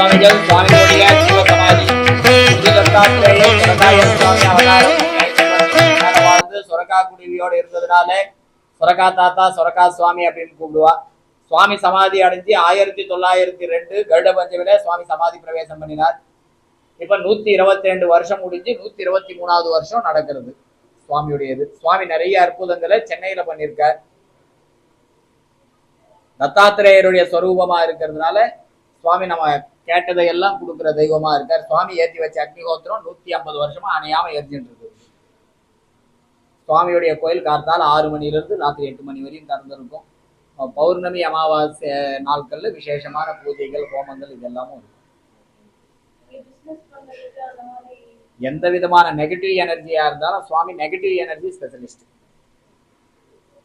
பூஜைகள் சுவாமிகளுடைய ஜீவசமாதி குரு தத்தாத்திரேய இருந்ததுனால சுரகா தாத்தா சுரகா சுவாமி அப்படின்னு கூப்பிடுவா. சுவாமி சமாதி அடைஞ்சு ஆயிரத்தி தொள்ளாயிரத்தி ரெண்டு கருட பஞ்சமில சுவாமி சமாதி பிரவேசம் பண்ணினார். இப்ப நூத்தி இருபத்தி ரெண்டு வருஷம் முடிஞ்சு நூத்தி இருபத்தி மூணாவது வருஷம் நடக்கிறது சுவாமியுடையது. சுவாமி நிறைய அற்புதங்களை சென்னையில பண்ணியிருக்கார். தத்தாத்திரேயருடைய ஸ்வரூபமா இருக்கிறதுனால சுவாமி நம்ம கேட்டதை எல்லாம் கொடுக்குற தெய்வமா இருக்கார். சுவாமி ஏத்தி வச்ச அக்னிஹோத்திரம் நூத்தி ஐம்பது வருஷமா அணையாம எரிஞ்சுட்டு இருக்கு. சுவாமியுடைய கோயில் கார்த்தால் ஆறு மணிலிருந்து ராத்திரி எட்டு மணி வரையும் திறந்திருக்கும். பௌர்ணமி அமாவாசை நாட்கள்ல விசேஷமான பூஜைகள் ஹோமங்கள் இதெல்லாமும் இருக்கும் எந்த விதமான நெகட்டிவ் எனர்ஜியா இருந்தாலும் சுவாமி நெகட்டிவ் எனர்ஜி ஸ்பெஷலிஸ்ட்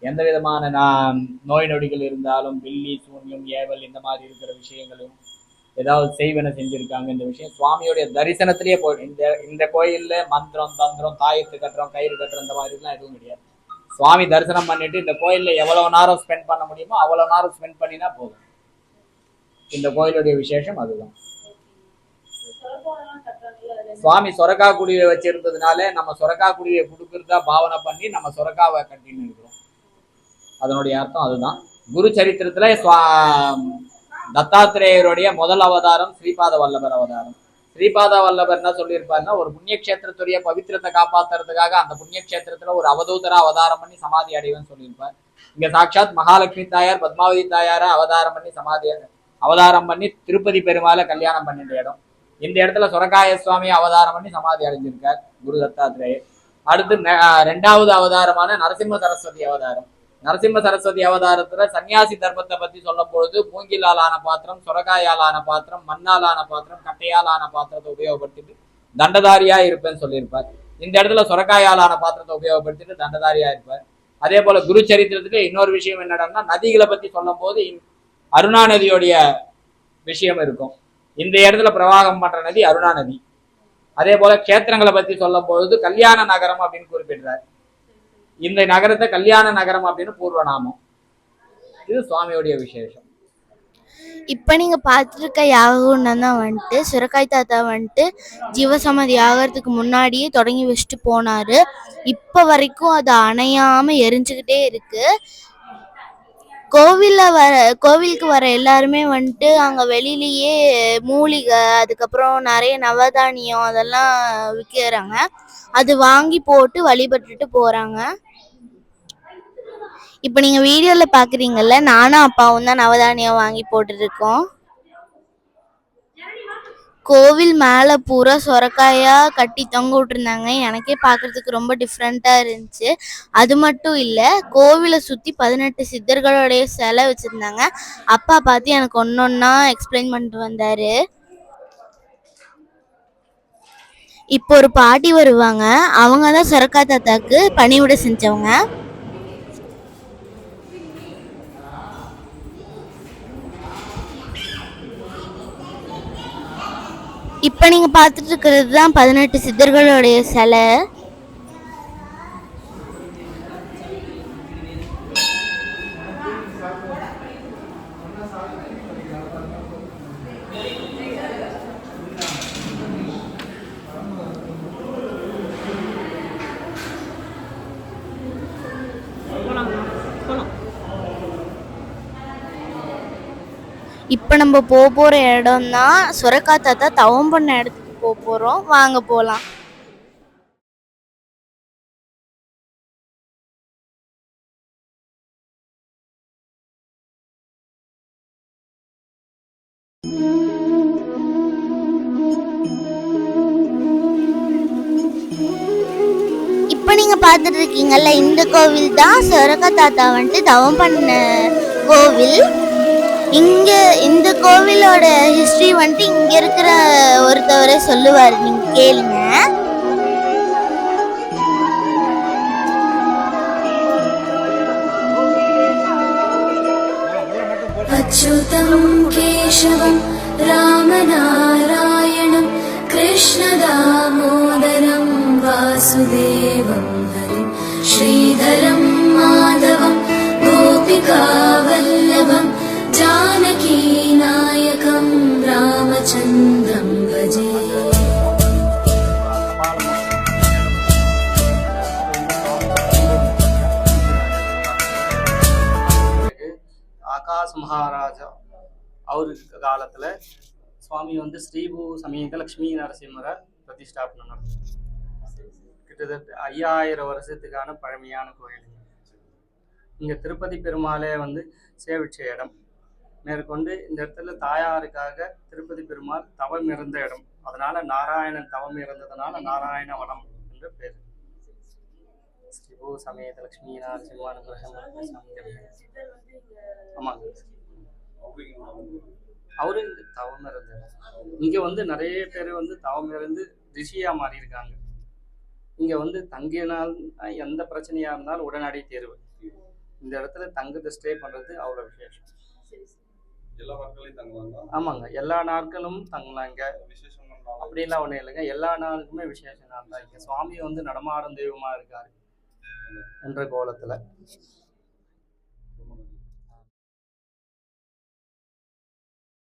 எந்த விதமான நான் நோய் நொடிகள் இருந்தாலும் பில்லி சூன்யம் ஏவல் இந்த மாதிரி இருக்கிற விஷயங்களும் ஏதாவது செய்வன செஞ்சுருக்காங்க இந்த விஷயம். சுவாமியோடைய தரிசனத்திலேயே போய் இந்த இந்த கோயிலில் மந்திரம் தந்திரம் தாயத்து கட்டுறோம் கயிறு கட்டுறோம் இந்த மாதிரிலாம் எதுவும் கிடையாது. சுவாமி தரிசனம் பண்ணிட்டு இந்த கோயிலில் எவ்வளோ நேரம் ஸ்பெண்ட் பண்ண முடியுமோ அவ்வளோ நேரம் ஸ்பெண்ட் பண்ணினா போதும். இந்த கோயிலுடைய விசேஷம் அதுதான். சுவாமி சொரக்கா குடியை வச்சிருந்ததுனால நம்ம சொரக்கா குடியை கொடுக்கறதா பாவனை பண்ணி நம்ம சொரக்காவை கட்டின்னு இருக்கிறோம். அதனுடைய அர்த்தம் அதுதான். குரு சரித்திரத்துல சுவா- தத்தாத்திரேயருடைய முதல் அவதாரம் ஸ்ரீபாத வல்லபர் அவதாரம். ஸ்ரீபாத வல்லபர் என்ன சொல்லியிருப்பாருன்னா ஒரு புண்ணிய கஷேத்திரத்துடைய பவித்திரத்தை காப்பாத்துறதுக்காக அந்த புண்ணிய கஷேத்திரத்துல ஒரு அவதூதரா அவதாரம் பண்ணி சமாதி அடைவேன்னு சொல்லியிருப்பார். இங்க சாட்சாத் மகாலட்சுமி தாயார் பத்மாவதி தாயார அவதாரம் பண்ணி சமாதி அவதாரம் பண்ணி திருப்பதி பெருமாளை கல்யாணம் பண்ணிட்ட இடம். இந்த இடத்துல சுரகாய சுவாமி அவதாரம் பண்ணி சமாதி அடைஞ்சிருக்கார் குரு தத்தாத்திரேயர். அடுத்து ரெண்டாவது அவதாரமான நரசிம்ம சரஸ்வதி அவதாரம். நரசிம்ம சரஸ்வதி அவதாரத்துல சன்னியாசி தர்மத்தை பத்தி சொல்லும் பொழுது மூங்கிலால் ஆன பாத்திரம் சுரக்காயால் ஆன பாத்திரம் மண்ணால் ஆன பாத்திரம் கட்டையால் ஆன பாத்திரத்தை உபயோகப்படுத்திட்டு தண்டதாரியா இருப்பேன்னு சொல்லியிருப்பார். இந்த இடத்துல சுரக்காயால் ஆன பாத்திரத்தை உபயோகப்படுத்திட்டு தண்டதாரியா இருப்பார். அதே போல குரு சரித்திரத்துல இன்னொரு விஷயம் என்னடன்னா நதிகளை பத்தி சொல்லும் போது அருணா நதியோடைய விஷயம் இருக்கும். இந்த இடத்துல பிரவாகம் பண்ற நதி அருணா நதி அதே போல க்ஷேத்திரங்களை பத்தி சொல்லும் பொழுது கல்யாண நகரம் அப்படின்னு குறிப்பிடுறாரு. இந்த நகரத்தை கல்யாண நகரம் அப்படின்னு பூர்வநாமம். இது சுவாமியோடைய விசேஷம். இப்போ நீங்கள் பார்த்துருக்க யாககுண்டம் தான் வந்துட்டு சுரக்காய் தாத்தா வந்துட்டு ஜீவசமாதி ஆகிறதுக்கு முன்னாடியே தொடங்கி வச்சுட்டு போனார். இப்போ வரைக்கும் அது அணையாமல் எரிஞ்சுக்கிட்டே இருக்கு. கோவிலில் வர கோவிலுக்கு வர எல்லாருமே வந்துட்டு அங்கே வெளியிலேயே மூலிகை அதுக்கப்புறம் நிறைய நவதானியம் அதெல்லாம் விற்கிறாங்க அது வாங்கி போட்டு வழிபட்டுட்டு போகிறாங்க இப்போ நீங்கள் வீடியோவில் பார்க்குறீங்கல்ல நானும் அப்பாவும் தான் நவதானியம் வாங்கி போட்டுருக்கோம் கோவில் மேலே பூரா சொரக்காயா கட்டி தொங்க விட்டுருந்தாங்க. எனக்கே பார்க்கறதுக்கு ரொம்ப டிஃப்ரெண்ட்டாக இருந்துச்சு. அது மட்டும் இல்லை கோவிலை சுற்றி பதினெட்டு சித்தர்களுடைய சிலை வச்சுருந்தாங்க. அப்பா பார்த்து எனக்கு ஒன்று ஒன்றா எக்ஸ்பிளைன் பண்ணிட்டு வந்தார். இப்போ ஒரு பாட்டி வருவாங்க. அவங்க தான் சொரக்கா தாத்தாக்கு பணிவிட செஞ்சவங்க. இப்போ நீங்கள் பார்த்துட்டு இருக்கிறது தான் பதினெட்டு சித்தர்களுடைய சிலை. இப்போ நம்ம போக போகிற இடம் தான் சுரக்கா தாத்தா தவம் பண்ண இடத்துக்கு போக போகிறோம் வாங்க போகலாம் இப்போ நீங்கள் பார்த்துட்டு இருக்கீங்கல்ல இந்த கோவில் தான் சொரக்கா தாத்தா வந்துட்டு தவம் பண்ண கோவில். இங்க இந்த கோவிலோட ஹிஸ்டரி வந்துட்டு இங்க இருக்கிற ஒருத்தவரை சொல்லுவார் நீங்க கேளுங்க. அச்சுதம் கேசவம் ராமநாராயணம் கிருஷ்ணதாமோதரம் வாசுதேவம் ஸ்ரீதரம் மாதவம் கோபிகாவல்லவம் जानकीनायकं रामचन्द्रं भजे। ஆகாஷ் மகாராஜா அவர் காலத்தில் சுவாமி வந்து ஸ்ரீபூ சமயத்தில் லக்ஷ்மி நரசிம்மரை பிரதிஷ்டாபனம் கிட்டத்தட்ட ஐயாயிரம் வருஷத்துக்கான பழமையான கோயில் இங்கே திருப்பதி பெருமாளே வந்து சேவிச்ச இடம். மேற்கொண்டு இந்த இடத்துல தாயாருக்காக திருப்பதி பெருமாள் தவம் இருந்த இடம். அதனால நாராயணன் தவம் இருந்ததுனால நாராயண வனம் என்று பேர். ஸ்ரீபூ சமேத லட்சுமி ஆமாங்க அவரு இங்க தவம் இருந்தார் இங்க வந்து நிறைய பேர் வந்து தவம் இருந்து ரிஷியா மாறி இருக்காங்க இங்க வந்து தங்கினால் எந்த பிரச்சனையா இருந்தாலும் உடனடி தேர்வு. இந்த இடத்துல தங்குறது ஸ்டே பண்றது அவ்வளவு விசேஷம். ஆமாங்க. எல்லா நாட்களும் பண்ணாலும் அப்படிலாம் ஒண்ணும் இல்லைங்க. எல்லா நாளுக்குமே விசேஷ நாள் தான் இங்க சுவாமி வந்து நடமாடும் தெய்வமா இருக்காரு. என்ற கோலத்துல.